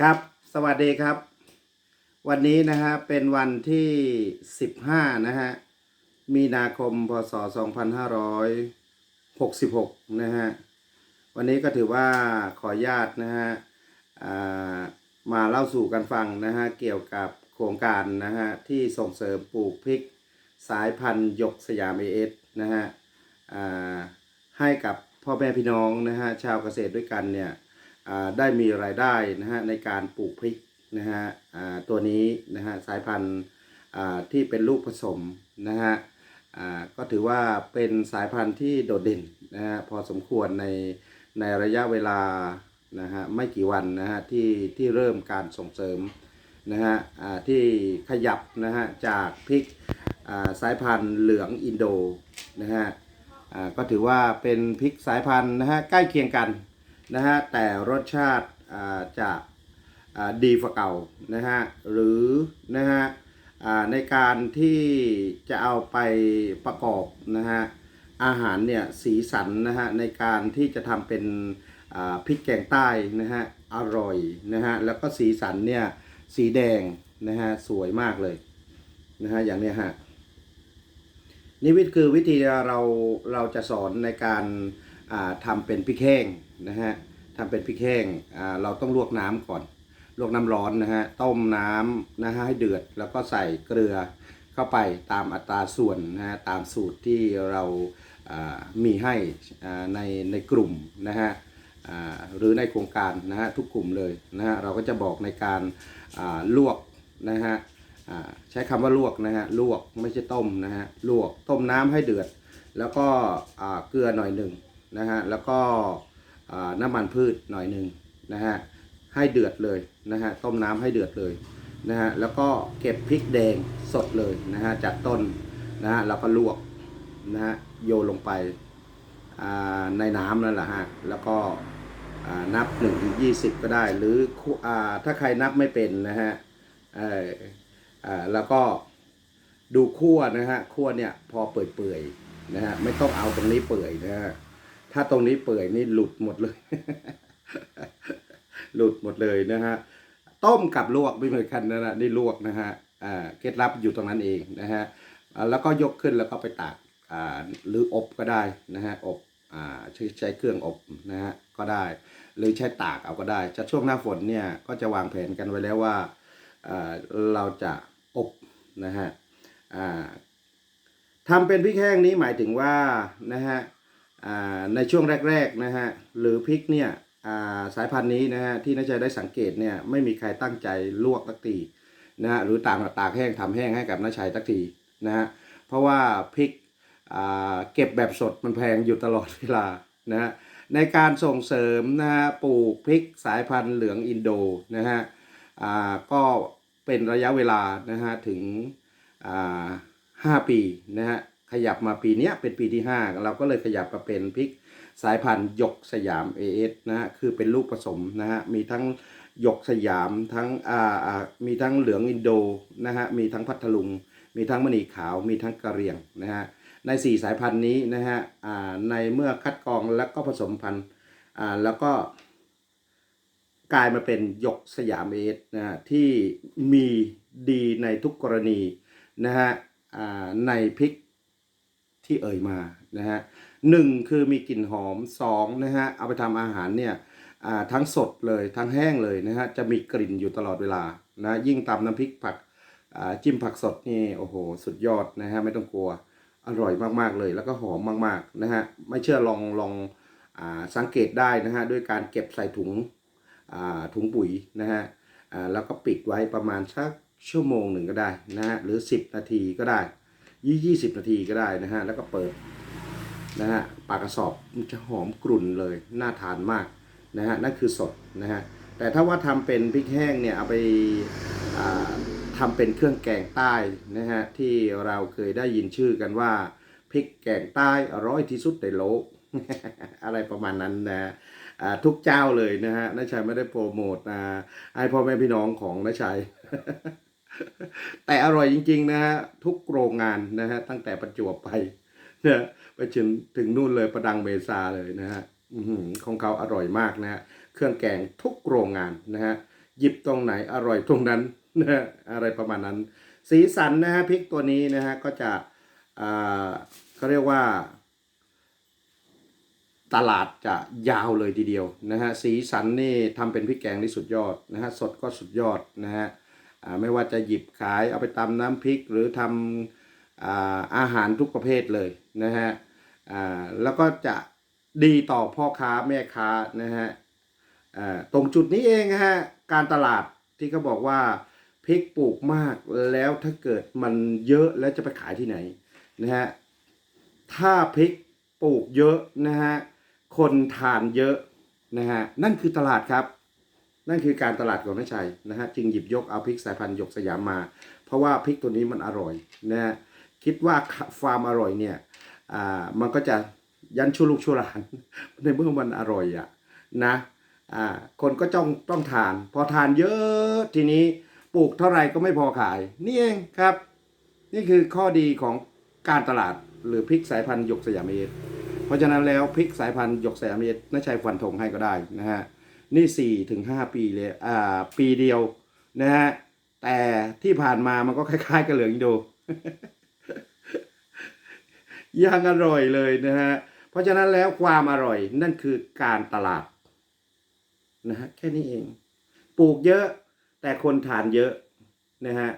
ครับ สวัสดีครับ วันนี้นะฮะ เป็นวันที่ 15 นะฮะ มีนาคม พศ 2566 นะฮะ วันนี้ก็ถือว่าขออนุญาตนะฮะามาเล่าสู่กันฟังนะฮะ เกี่ยวกับโครงการนะฮะ ที่ส่งเสริมปลูกพริกสายพันธุ์ยกสยามเอสนะฮะให้กับพ่อแม่พี่น้องนะฮะ ชาวเกษตรด้วยกันเนี่ย ได้มีรายได้นะฮะในการปลูกพริกนะฮะตัวนี้นะฮะสายพันธุ์ที่เป็นลูกผสมนะฮะก็ถือว่าเป็นสายพันธุ์ที่โดดเด่นนะฮะพอสมควรในในระยะเวลานะฮะไม่กี่วันนะฮะที่ที่เริ่มการส่งเสริมนะฮะที่ขยับนะฮะจากพริกสายพันธุ์เหลืองอินโดนะฮะก็ถือว่าเป็นพริกสายพันธุ์นะฮะใกล้เคียงกัน นะฮะแต่รสชาติจะดีกว่าเก่านะฮะหรือนะฮะในการที่จะเอาไปประกอบนะฮะอาหารเนี่ยสีสันนะฮะในการที่จะทำเป็นพริกแกงใต้นะฮะอร่อยนะฮะแล้วก็สีสันเนี่ยสีแดงนะฮะสวยมากเลยนะฮะอย่างเนี้ยฮะนี่วิธีคือวิธีเราเราจะสอนในการ ทำเป็นพริกแห้งนะฮะทำเป็นพริกแห้งเราต้องลวกน้ำก่อน ลวกน้ำร้อนนะฮะต้มน้ำนะฮะให้เดือดแล้วก็ใส่เกลือเข้าไปตามอัตราส่วนนะฮะตามสูตรที่เรามีให้ในในกลุ่มนะฮะหรือในโครงการนะฮะทุกกลุ่มเลยนะฮะเราก็จะบอกในการลวกนะฮะใช้คำว่าลวกนะฮะลวกไม่ใช่ต้มนะฮะลวกต้มน้ำให้เดือด แล้วก็เกลือหน่อยหนึ่ง นะฮะแล้วก็น้ำมันพืชหน่อยหนึ่งนะฮะให้เดือดเลยนะฮะต้มน้ำให้เดือดเลยนะฮะแล้วก็เก็บพริกแดงสดเลยนะฮะจากต้นนะฮะแล้วก็ลวกนะฮะโยนลงไปในน้ำนั่นแหละฮะแล้วก็นับ1นถึงยีก็ได้ หรืออถ้าใครนับไม่เป็นนะฮะแล้วก็ดูขั้วนะฮะขั้วเนี่ยพอเปื่อยๆนะฮะไม่ต้องเอาตรงนี้เปื่อยนะฮะ ถ้าตรงนี้เปื่อยนี่หลุดหมดเลย หลุดหมดเลยนะฮะ ต้มกับลวกไม่เหมือนกันนะนะนี่ลวกนะฮะอ่าเคล็ดลับอยู่ตรงนั้นเองนะฮะแล้วก็ยกขึ้นแล้วก็ไปตากอ่าหรืออบก็ได้นะฮะอบอ่าใช้ใช้เครื่องอบนะฮะก็ได้ หรือใช้ตากเอาก็ได้จะช่วงหน้าฝนเนี่ยก็จะวางแผนกันไว้แล้วว่าเราจะอบนะฮะทำเป็นพริกแห้งนี้หมายถึงว่านะฮะ ในช่วงแรกๆนะฮะหรือพริกเนี่ยาสายพันธุ์นี้นะฮะที่น่าจะได้สังเกตเนี่ยไม่มีใครตั้งใจลวกตักทีนะฮะหรือตากตากแห้งทำแห้งให้กับน้าชัยตักทีนะฮะเพราะว่าพริกเก็บแบบสดมันแพงอยู่ตลอดเวลานะฮะในการส่งเสริมนะฮะปลูกพริกสายพันธุ์เหลืองอินโดนะฮะก็เป็นระยะเวลานะฮะถึงห้าปีนะฮะ ขยับมาปีนี้เป็นปีที่ 5 เราก็เลยขยับมาเป็นพริกสายพันธุ์หยกสยาม AS นะฮะคือเป็นลูกผสมนะฮะมีทั้งหยกสยามทั้งอ่าอ่ามีทั้งเหลืองอินโดนะฮะมีทั้งพัทลุง มีทั้งมณีขาวมีทั้งกะเรียงนะฮะใน 4 สายพันธุ์นี้นะฮะอ่าในเมื่อคัดกรองแล้วก็ผสมพันธุ์อ่าแล้วก็กลายมาเป็นหยกสยามเอสนะฮะที่มีดีในทุกกรณีนะฮะอ่าในพริก ที่เอ่ยมานะฮะหนึ่งคือมีกลิ่นหอมสองนะฮะเอาไปทำอาหารเนี่ยอ่าทั้งสดเลยทั้งแห้งเลยนะฮะจะมีกลิ่นอยู่ตลอดเวลานะยิ่งตำน้ำพริกผักอ่าจิ้มผักสดนี่โอ้โห สุดยอดนะฮะไม่ต้องกลัวอร่อยมากๆเลย แล้วก็หอมมากๆนะฮะไม่เชื่อลองลองอาสังเกตได้นะฮะด้วยการเก็บใส่ถุงอ่าถุงปุ๋ยนะฮะอ่าแล้วก็ปิดไว้ประมาณสักชั่วโมงหนึ่งก็ได้นะฮะหรือ 10 นาทีก็ได้ ยี่ยี่สิบนาทีก็ได้นะฮะ แล้วก็เปิดนะฮะปากกระสอบมันจะหอมกรุ่นเลยน่าทานมากนะฮะนั่นคือสดนะฮะแต่ถ้าว่าทำเป็นพริกแห้งเนี่ยเอาไปาทำเป็นเครื่องแกงใต้นะฮะที่เราเคยได้ยินชื่อกันว่าพริกแกงใต้อร่อยที่สุดในโลกอะไรประมาณนั้นนะทุกเจ้าเลยนะฮะน้าชัยไม่ได้โปรโมทอ่าให้พ่อแม่พี่น้องของน้าชัย แต่อร่อยจริง ๆ นะฮะทุกโรงงานนะฮะตั้งแต่ประจวบไปนะไปถึงถึงนู่นเลยประดังเบซาเลยนะฮะของเขาอร่อยมากนะฮะเครื่องแกงทุกโรงงานนะฮะหยิบตรงไหนอร่อยตรงนั้นนะฮะอะไรประมาณนั้น สีสันนะฮะพริกตัวนี้นะฮะก็จะอ่าเขาเรียกว่า ตลาดจะยาวเลยทีเดียวนะฮะสีสันนี่ทำเป็นพริกแกงที่สุดยอดนะฮะสดก็สุดยอดนะฮะ ไม่ว่าจะหยิบขายเอาไปตำน้ำพริกหรือทำอาอาหารทุกประเภทเลยนะฮะอ่าแล้วก็จะดีต่อพ่อค้าแม่ค้านะฮะอ่าตรงจุดนี้เองฮะการตลาดที่เขาบอกว่าพริกปลูกมากแล้วถ้าเกิดมันเยอะแล้วจะไปขายที่ไหนนะฮะถ้าพริกปลูกเยอะนะฮะคนทานเยอะนะฮะนั่นคือตลาดครับ นั่นคือการตลาดของน้าชัยนะฮะจึงหยิบยกเอาพริกสายพันธุ์หยกสยามมา เพราะว่าพริกตัวนี้มันอร่อยนะฮะคิดว่าฟาร์มอร่อยเนี่ยอ่ามันก็จะยันชูลูกชูหลานในเมื่อมันอร่อยอะนะอ่าคนก็จ้องต้องทาน พอทานเยอะทีนี้ปลูกเท่าไหร่ก็ไม่พอขาย นี่เองครับ นี่คือข้อดีของการตลาดหรือพริกสายพันธุ์หยกสยามเอสเพราะฉะนั้นแล้วพริกสายพันธุ์หยกสยามเอสน่าใช้ฟันธงให้ก็ได้นะฮะ นี่สี่ถึงห้าปีเลยอ่าปีเดียวนะฮะแต่ที่ผ่านมามันก็คล้ายๆ กับเหลืองอินโดยังอร่อยเลยนะฮะเพราะฉะนั้นแล้วความอร่อยนั่นคือการตลาดนะฮะแค่นี้เอง ปลูกเยอะแต่คนทานเยอะนะฮะ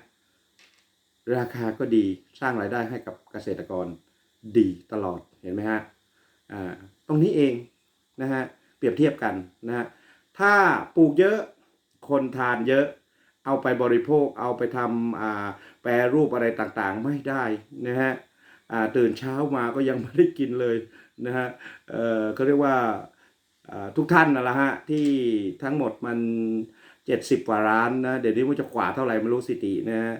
ราคาก็ดีสร้างรายได้ให้กับเกษตรกรดีตลอดเห็นไหมฮะอ่าตรงนี้เองนะฮะเปรียบเทียบกันนะฮะ ถ้าปลูกเยอะคนทานเยอะ เอาไปบริโภคเอาไปทำแปรรูปอะไรต่างๆ ไม่ได้นะฮะตื่นเช้ามาก็ยังไม่ได้กินเลยนะฮะเขาเรียกว่าทุกท่านนะละฮะที่ทั้งหมดมันเจ็ดสิบกว่าร้านนะเดี๋ยวนี้มันจะกว่าเท่าไหร่ไม่รู้สิตินะฮะ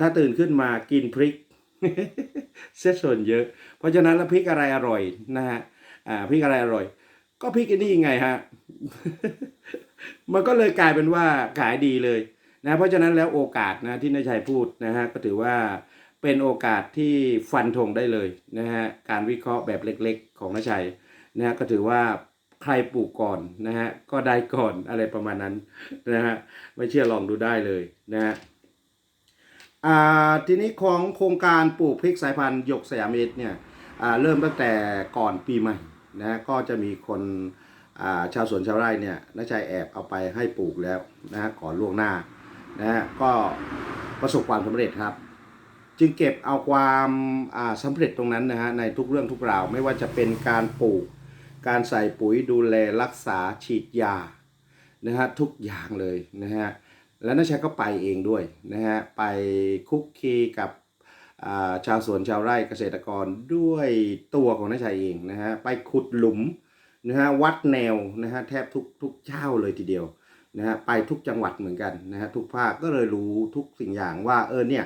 ถ้าตื่นขึ้นมากินพริกเสียส่วนเยอะ เพราะฉะนั้นแล้วพริกอะไรอร่อยนะฮะพริกอะไรอร่อย ก็พริกอันนี้ไงฮะ มันก็เลยกลายเป็นว่าขายดีเลยนะเพราะฉะนั้นแล้วโอกาสนะที่นายชัยพูดนะฮะก็ถือว่าเป็นโอกาสที่ฟันธงได้เลยนะฮะการวิเคราะห์แบบเล็กๆ ของนายชัยนะฮะก็ถือว่าใครปลูกก่อนนะฮะก็ได้ก่อนอะไรประมาณนั้นนะฮะไม่เชื่อลองดูได้เลยนะฮะอ่าทีนี้ของโครงการปลูกพริกสายพันธุ์หยกสยามเอสเนี่ยอ่าเริ่มตั้งแต่ก่อนปีใหม่นะฮะก็จะมีคน ชาวสวนชาวไร่เนี่ยน้าชายแอบเอาไปให้ปลูกแล้วนะฮะก่อนล่วงหน้านะฮะก็ประสบความสำเร็จครับ จึงเก็บเอาความอ่าสำเร็จตรงนั้นนะฮะในทุกเรื่องทุกราวไม่ว่าจะเป็นการปลูก การใส่ปุ๋ยดูแลรักษาฉีดยานะฮะทุกอย่างเลยนะฮะแล้วน้าชัยก็ไปเองด้วยนะฮะไปคุกคีกับอ่าชาวสวนชาวไร่เกษตรกรด้วยตัวของน้าชัยเองนะฮะไปขุดหลุม นะฮะวัดแนวนะฮะแทบทุกทุกเจ้าเลยทีเดียวนะฮะไปทุกจังหวัดเหมือนกันนะฮะทุกภาคก็เลยรู้ทุกสิ่งอย่างว่าเออเนี่ย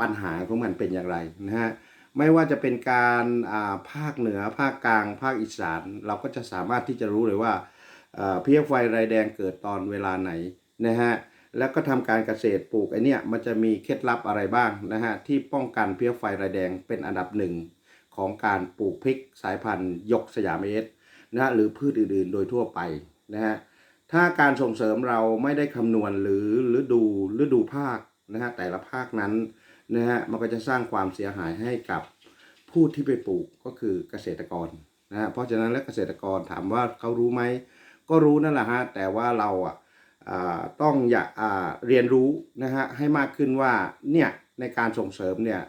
ปัญหาของมันเป็นอย่างไรนะฮะไม่ว่าจะเป็นการอ่าภาคเหนือภาคกลาง ภาคอีสาน เราก็จะสามารถที่จะรู้เลยว่าเอ่อเพี้ยไฟรายแดงเกิดตอนเวลาไหนนะฮะแล้วก็ทำการเกษตรปลูกไอเนี่ยมันจะมีเคล็ดลับอะไรบ้างนะฮะที่ป้องกันเพี้ยไฟรายแดงเป็นอันดับหนึ่งของการปลูกพริกสายพันธุ์ยกสยามเอส นะฮะหรือพืชอื่นๆ โดยทั่วไปนะฮะถ้าการส่งเสริมเราไม่ได้คำนวณหรือฤดูฤดูภาคนะฮะแต่ละภาคนั้นนะฮะมันก็จะสร้างความเสียหายให้กับผู้ที่ไปปลูกก็คือเกษตรกรนะฮะเพราะฉะนั้นแล้วเกษตรกรถามว่าเขารู้ไหมก็รู้นั่นแหละฮะแต่ว่าเราอะอ่าต้องอยากอ่าเรียนรู้นะฮะให้มากขึ้นว่าเนี่ยในการส่งเสริมเนี่ย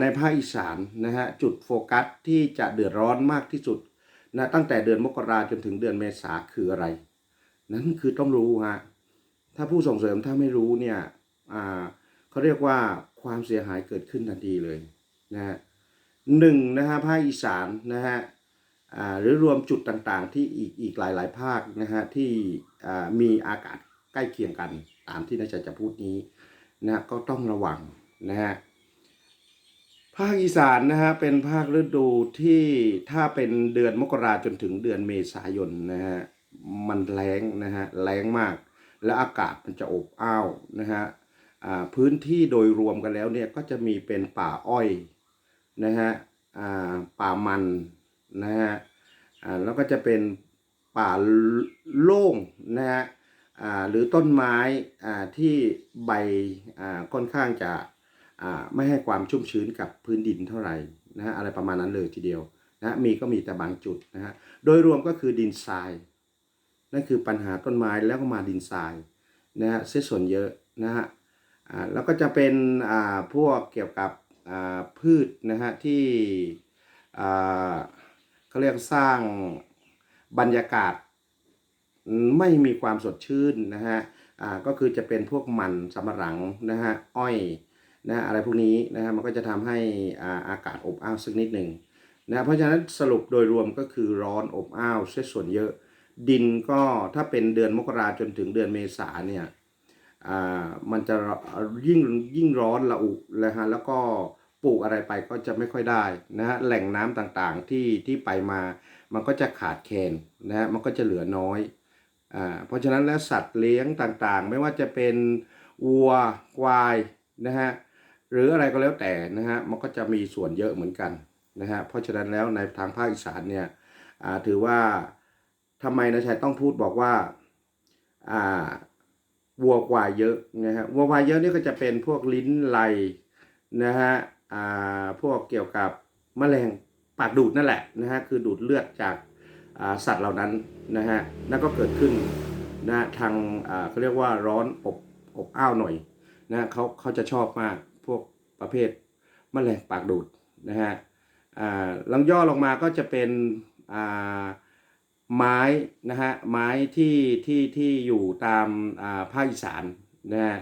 ในภาคอีสานนะฮะจุดโฟกัสที่จะเดือดร้อนมากที่สุด นะตั้งแต่เดือนมกราจนถึงเดือนเมษาคืออะไร นั่นคือต้องรู้ฮะถ้าผู้ส่งเสริมถ้าไม่รู้เนี่ยอ่าเขาเรียกว่าความเสียหายเกิดขึ้นทันทีเลยนะฮะหนึ่งนะฮะภาคอีสานนะฮะอ่าหรือรวมจุดต่างๆ ที่อีกอีกหลาย ๆ ภาคนะฮะที่อ่ามีอากาศใกล้เคียงกันตามที่นายชัยจะพูดนี้นะก็ต้องระวังนะฮะ ภาคอีสานนะฮะเป็นภาคฤดูที่ถ้าเป็นเดือนมกราจนถึงเดือนเมษายนนะฮะมันแรงนะฮะแรงมาก และอากาศมันจะอบอ้าวนะฮะพื้นที่โดยรวมกันแล้วเนี่ยก็จะมีเป็นป่าอ้อยนะฮะป่ามันนะฮะแล้วก็จะเป็นป่าโล่งนะฮะหรือต้นไม้ที่ใบค่อนข้างจะ ไม่ให้ความชุ่มชื้นกับพื้นดินเท่าไหร่นะฮะอะไรประมาณนั้นเลยทีเดียวนะมีก็มีแต่บางจุดนะฮะโดยรวมก็คือดินทรายนั่นคือปัญหาต้นไม้แล้วก็มาดินทรายนะฮะเสียส่วนเยอะนะฮะอ่าแล้วก็จะเป็นอ่าพวกเกี่ยวกับอ่าพืชนะฮะที่อ่าเขาเรียกสร้างบรรยากาศไม่มีความสดชื่นนะฮะอ่าก็คือจะเป็นพวกมันสำปะหลังนะฮะอ้อย นะอะไรพวกนี้นะฮะมันก็จะทำให้อ่าอากาศอบอ้าวสักนิดหนึ่งนะเพราะฉะนั้นสรุปโดยรวมก็คือร้อนอบอ้าวเสียส่วนเยอะ ดินก็ถ้าเป็นเดือนมกราจนถึงเดือนเมษาเนี่ยอ่ามันจะยิ่งยิ่งร้อนระอุเลยฮะแล้วก็ปลูกอะไรไปก็จะไม่ค่อยได้นะฮะแหล่งน้ำต่างๆที่ที่ไปมา มันก็จะขาดแคลนนะฮะมันก็จะเหลือน้อยอ่าเพราะฉะนั้นแล้วสัตว์เลี้ยงต่างๆ ไม่ว่าจะเป็นวัวควายนะฮะ หรืออะไรก็แล้วแต่นะฮะมันก็จะมีส่วนเยอะเหมือนกันนะฮะเพราะฉะนั้นแล้วในทางภาคอีสานเนี่ยถือว่าทำไมนะชัยต้องพูดบอกว่าอ่าวัวควายเยอะนะฮะวัวควายเยอะนี่ก็จะเป็นพวกลิ้นไหลนะฮะอ่าพวกเกี่ยวกับแมลงปากดูดนั่นแหละนะฮะคือดูดเลือดจากสัตว์เหล่านั้นนะฮะนั่นก็เกิดขึ้นนะทางอ่าเขาเรียกว่าร้อนอบอบอ้าวหน่อยนะเขาเขาจะชอบมาก พวกประเภทแมลงปากดูดนะฮะอ่าลังย่อลงมาก็จะเป็นอ่าไม้นะฮะไม้ที่ที่ที่อยู่ตามอ่าภาคอีสานนะฮะ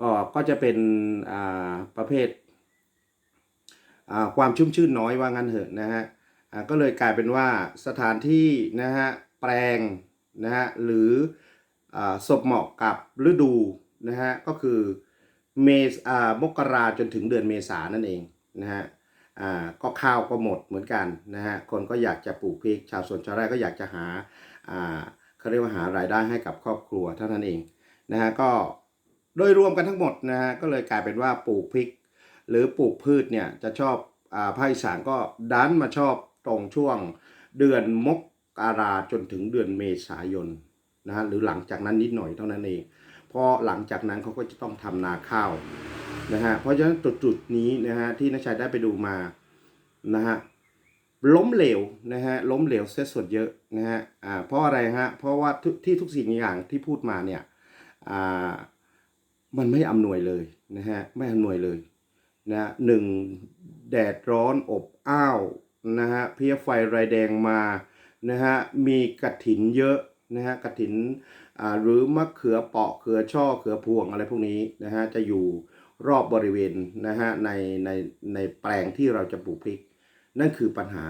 อ๋อก็จะเป็นอ่าประเภทอ่าความชุ่มชื่นน้อยว่างั้นเถอะนะฮะอ่าก็เลยกลายเป็นว่าสถานที่นะฮะแปลงนะฮะหรืออ่าศพเหมาะกับฤดูนะฮะก็คือ เมษอ่ามกราจนถึงเดือนเมษานั่นเองนะฮะอ่าก็ข้าวก็หมดเหมือนกันนะฮะคนก็อยากจะปลูกพริก ชาวสวนชาวไร่ก็อยากจะหาอ่าเขาเรียกว่าหารายได้ให้กับครอบครัวเท่านั้นเองนะฮะก็โดยรวมกันทั้งหมดนะฮะก็เลยกลายเป็นว่าปลูกพริก หรือปลูกพืชเนี่ยจะชอบอ่าภาคอีสานก็ดันมาชอบตรงช่วงเดือนมกราจนถึงเดือนเมษายนนะฮะหรือหลังจากนั้นนิดหน่อยเท่านั้นเอง พราะหลังจากนั้นเขาก็จะต้องทำนาข้าวนะฮะเพราะฉะนั้นจุดจุดๆนี้นะฮะที่นักชัยได้ไปดูมานะฮะล้มเหลวนะฮะล้มเหลวเสียส่วนเยอะนะฮะอ่าเพราะอะไรฮะเพราะว่าท,ที่ทุกสิ่งอย่างที่พูดมาเนี่ยอ่ามันไม่อำนวยเลยนะฮะไม่อำนวยเลยนะหนึ่งแดดร้อนอบอ้าวนะฮะเพี้ยไฟไรแดงมานะฮะมีกระถินเยอะนะฮะกระถินอ่า หรือมะเขือเปาะเขือช่อเขือพวงอะไรพวกนี้นะฮะจะอยู่รอบบริเวณนะฮะในในในแปลงที่เราจะปลูกพริก นั่นคือปัญหา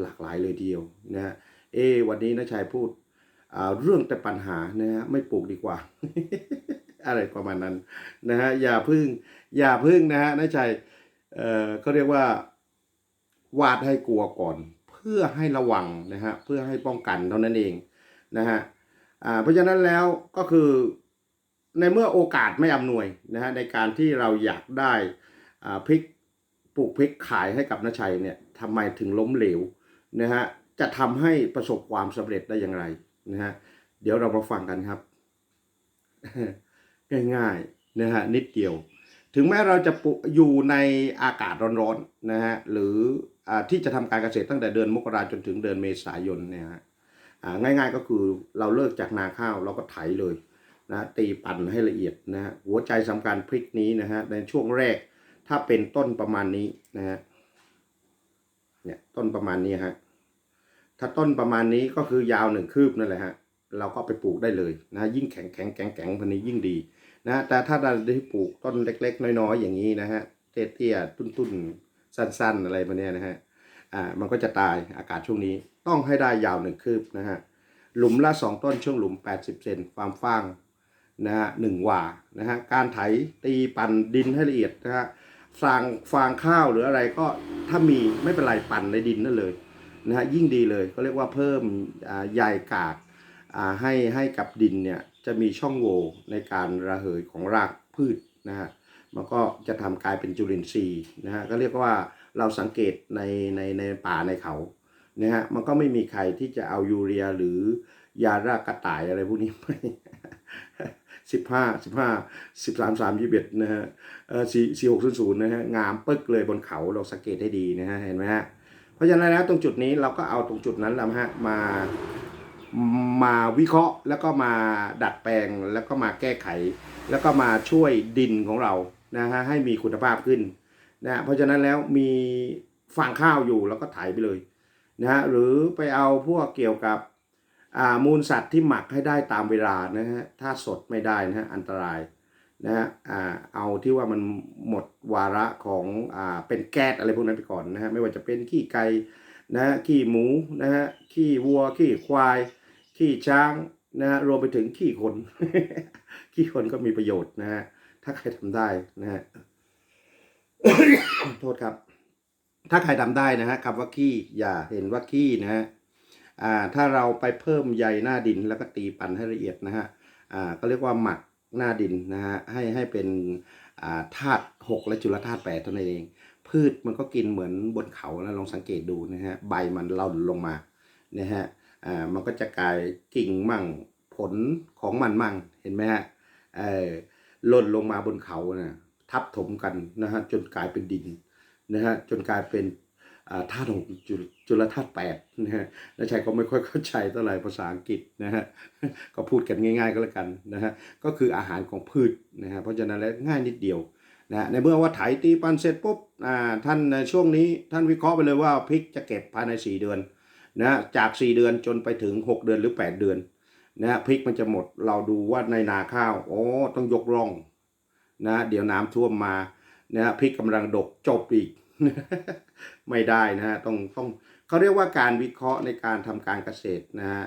หลากหลายเลยเดียวนะฮะเอ วันนี้นะชัยพูดอ่าเรื่องแต่ปัญหานะฮะไม่ปลูกดีกว่า อะไรประมาณนั้นนะฮะอย่าพึ่งอย่าพึ่งนะฮะนะชัยเอ่อเขาเรียกว่าวาดให้กลัวก่อน เพื่อให้ระวังนะฮะเพื่อให้ป้องกันเท่านั้นเองนะฮะ อ่าเพราะฉะนั้นแล้วก็คือในเมื่อโอกาสไม่อำนวยนะฮะในการที่เราอยากได้อ่าพริกปลูกพริกขายให้กับนชัยเนี่ยทำไมถึงล้มเหลวนะฮะจะทำให้ประสบความสำเร็จได้อย่างไรนะฮะเดี๋ยวเรามาฟังกันครับ ง่ายๆนะฮะนิดเดียว ถึงแม้เราจะปลูกอยู่ในอากาศร้อนๆนะฮะหรืออาที่จะทำการเกษตรตั้งแต่เดือนมกราจนถึงเดือนเมษายนเนี่ยฮะ ง่ายๆก็คือเราเลิกจากนาข้าวเราก็ไถเลยนะตีปั่นให้ละเอียดนะฮะหัวใจสำคัญพริกนี้นะฮะในช่วงแรกถ้าเป็นต้นประมาณนี้นะฮะเนี่ยต้นประมาณนี้ฮะถ้าต้นประมาณนี้ก็คือยาวหนึ่งคืบนั่นแหละฮะเราก็ไปปลูกได้เลยนะยิ่งแข็งแข็งแข็งแข็งพันนี้ยิ่งดีนะแต่ถ้าเราได้ปลูกต้นเล็ก ๆ น้อยๆอย่างนี้นะฮะเตี้ยๆตุ้นๆ สั้น ๆ อะไรพวกนี้นะฮะ อ่ามันก็จะตายอากาศช่วงนี้ ต้องให้ได้ยาวหนึ่งคืบนะฮะหลุมละสองต้นช่วงหลุม 80 เซนความฟางนะฮะหนึ่งว่านะฮะการไถตีปั่นดินให้ละเอียดนะฮะฟางฟางข้าวหรืออะไรก็ถ้ามีไม่เป็นไรปั่นในดินนั่นเลยนะฮะยิ่งดีเลยก็เรียกว่าเพิ่มอ่าใยกากอ่าให้ให้กับดินเนี่ยจะมีช่องโหว่ในการระเหยของรากพืชนะฮะมันก็จะทำกลายเป็นจุลินทรีย์นะฮะก็เรียกว่า เราสังเกตในในในป่าในเขานะฮะมันก็ไม่มีใครที่จะเอายูเรียหรือยารากระต่ายอะไรพวกนี้ไปสิบห้าสิบห้าสิบสามสามยี่สิบเอ็ดนะฮะเออสี่สี่หกศูนย์ศูนย์นะฮะงามปึ๊กเลยบนเขาเราสังเกตให้ดีนะฮะเห็นไหมฮะเพราะฉะนั้นแล้วตรงจุดนี้เราก็เอาตรงจุดนั้นละฮะมามาวิเคราะห์แล้วก็มาดัดแปลงแล้วก็มาแก้ไข แล้วก็มาช่วยดินของเรานะฮะให้มีคุณภาพขึ้น นะฮะเพราะฉะนั้นแล้วมีฟางข้าวอยู่แล้วก็ไถไปเลยนะฮะหรือไปเอาพวกเกี่ยวกับมูลสัตว์ที่หมักให้ได้ตามเวลานะฮะถ้าสดไม่ได้นะฮะอันตรายนะฮะอ่าเอาที่ว่ามันหมดวาระของอเป็นแก๊สอะไรพวกนั้นไปก่อนนะฮะไม่ว่าจะเป็นขี้ไก่นะฮะขี้หมูนะฮะขี้วัวขี้ควาย ขี้ช้างนะฮะรวมไปถึงขี้คน ขี้คนก็มีประโยชน์นะฮะถ้าใครทำได้นะฮะ โทษครับ ถ้าใครทำได้นะฮะคำว่าขี้อย่าเห็นว่าขี้นะฮะอ่าถ้าเราไปเพิ่มใยหน้าดินแล้วก็ตีปั่นให้ละเอียดนะฮะอ่าก็เรียกว่าหมักหน้าดินนะฮะให้ให้เป็นอ่าธาตุหกและจุลธาตุแปดเท่านั้นเอง พืชมันก็กินเหมือนบนเขานะลองสังเกตดูนะฮะใบมันเล่าลงมานะฮะอ่ามันก็จะกลายกิ่งมั่งผลของมันมั่งเห็นไหมฮะเออหล่นลงมาบนเขานะ ทับถมกันนะฮะจนกลายเป็นดินนะฮะจนกลายเป็นธาตุหกจุลจุลธาตุแปดนะฮะแล้วชัยก็ไม่ค่อยเข้าใจเท่าไหร่ภาษาอังกฤษนะฮะก็พูดกันง่าย ๆ ก็แล้วกันนะฮะก็คืออาหารของพืชนะฮะเพราะฉะนั้นแล้วง่ายนิดเดียวนะฮะในเมื่อว่าไถตีปันเสร็จปุ๊บอ่าท่านในช่วงนี้ท่านวิเคราะห์ไปเลยว่าพริกจะเก็บภายใน 4 เดือนนะจาก 4 เดือนจนไปถึง 6 เดือนหรือ 8 เดือนนะฮะพริกมันจะหมดเราดูว่าในนาข้าวโอ้ต้องยกร่อง นะเดี๋ยวน้ำท่วมมานะพริกกำลังดกจบอีก ไม่ได้นะฮะต้องต้องเขาเรียกว่าการวิเคราะห์ในการทำการเกษตรนะฮะ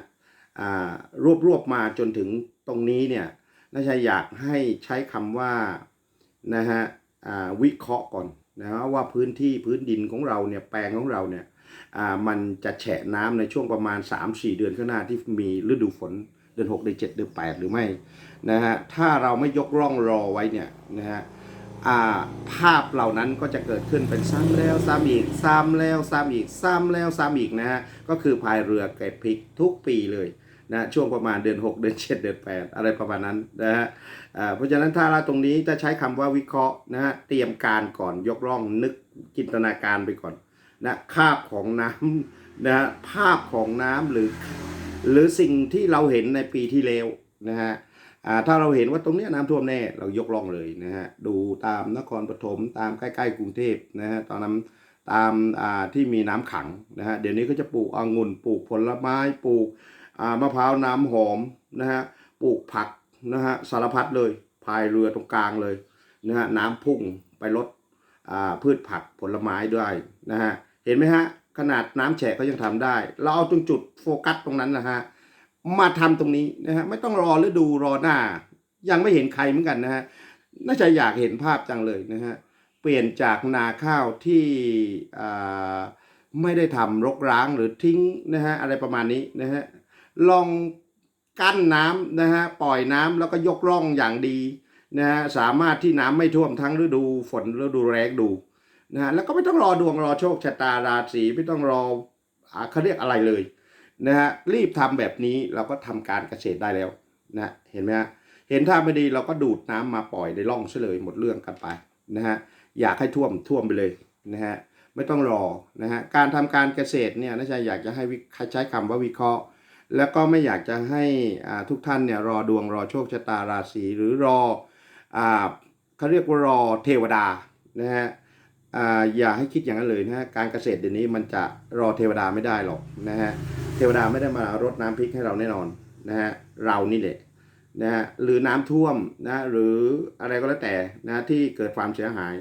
อ่ารวบรวบมาจนถึงตรงนี้เนี่ยน่าจะอยากให้ใช้คำว่านะฮะอ่าวิเคราะห์ก่อนนะฮะว่าพื้นที่พื้นดินของเราเนี่ยแปลงของเราเนี่ยอ่ามันจะแฉะน้ำในช่วงประมาณ 3-4 เดือนข้างหน้าที่มีฤดูฝนเดือน 6 เดือน 7 เดือน 8 หรือไม่ นะฮะถ้าเราไม่ยกร่องรอไว้เนี่ยนะฮะภาพเหล่านั้นก็จะเกิดขึ้นเป็นซ้ำแล้วซ้ำอีกซ้ำแล้วซ้ำอีกซ้ำแล้วซ้ำอีกนะฮะก็คือพายเรือเก็บพริกทุกปีเลยนะช่วงประมาณเดือน 6 เดือน 7 เดือน 8 อะไรประมาณนั้นนะฮะเพราะฉะนั้นถ้าเราตรงนี้จะใช้คำว่าวิเคราะห์นะฮะเตรียมการก่อนยกร่องนึกจินตนาการไปก่อนนะคาบของน้ำนะฮะภาพของน้ำหรือ หรือสิ่งที่เราเห็นในปีที่แล้วนะฮะ ถ้าเราเห็นว่าตรงนี้น้ำท่วมแน่เรายกล่องเลยนะฮะดูตามนครปฐมตามใกล้ๆกรุงเทพนะฮะตอนนั้นตามาที่มีน้ำขังนะฮะเดี๋ยวนี้ก็จะปลูกองุ่นปลูกผลไม้ปลูกมะพร้าวน้ำหอมนะฮะปลูกผักนะฮะสารพัดเลยพายเรือตรงกลางเลยนะฮะน้ำพุ่งไปลดพืชผักผลไม้ด้วยนะฮะเห็นไหมฮะขนาดน้ำแฉะก็ยังทำได้ เราเอาตรงจุดโฟกัสตรงนั้นนะฮะ มาทำตรงนี้นะฮะไม่ต้องรอฤดูรอหน้า ยังไม่เห็นใครเหมือนกันนะฮะน่าจะอยากเห็นภาพจังเลยนะฮะเปลี่ยนจากนาข้าวที่อ่าไม่ได้ทำรกร้างหรือทิ้งนะฮะอะไรประมาณนี้นะฮะลองกั้นน้ำนะฮะปล่อยน้ำแล้วก็ยกร่องอย่างดีนะฮะสามารถที่น้ำไม่ท่วมทั้งฤดูฝนฤดูแล้งดูนะฮะแล้วก็ไม่ต้องรอดวงรอโชคชะตาราศีไม่ต้องรออ่าเขาเรียกอะไรเลย นะฮะรีบทำแบบนี้เราก็ทำการเกษตรได้แล้วนะเห็นไหมฮะเห็นท่าไม่ดีเราก็ดูดน้ำมาปล่อยในร่องเฉลยหมดเรื่องกันไปนะฮะอยากให้ท่วมท่วมไปเลยนะฮะไม่ต้องรอนะฮะการทำการเกษตรเนี่ยน่าจะอยากจะให้ใช้คำว่าวิเคราะห์ แล้วก็ไม่อยากจะให้ทุกท่านเนี่ยรอดวงรอโชคชะตาราศีหรือรออ่าเขาเรียกว่ารอเทวดานะฮะ อย่าให้คิดอย่างนั้นเลยนะฮะการเกษตรเดี๋ยวนี้มันจะรอเทวดาไม่ได้หรอกนะฮะเทวดาไม่ได้มารดน้ำพริกให้เราแน่นอนนะฮะเรานี่แหละนะฮะหรือน้ำท่วมนะหรืออะไรก็แล้วแต่นะที่เกิดความเสียหาย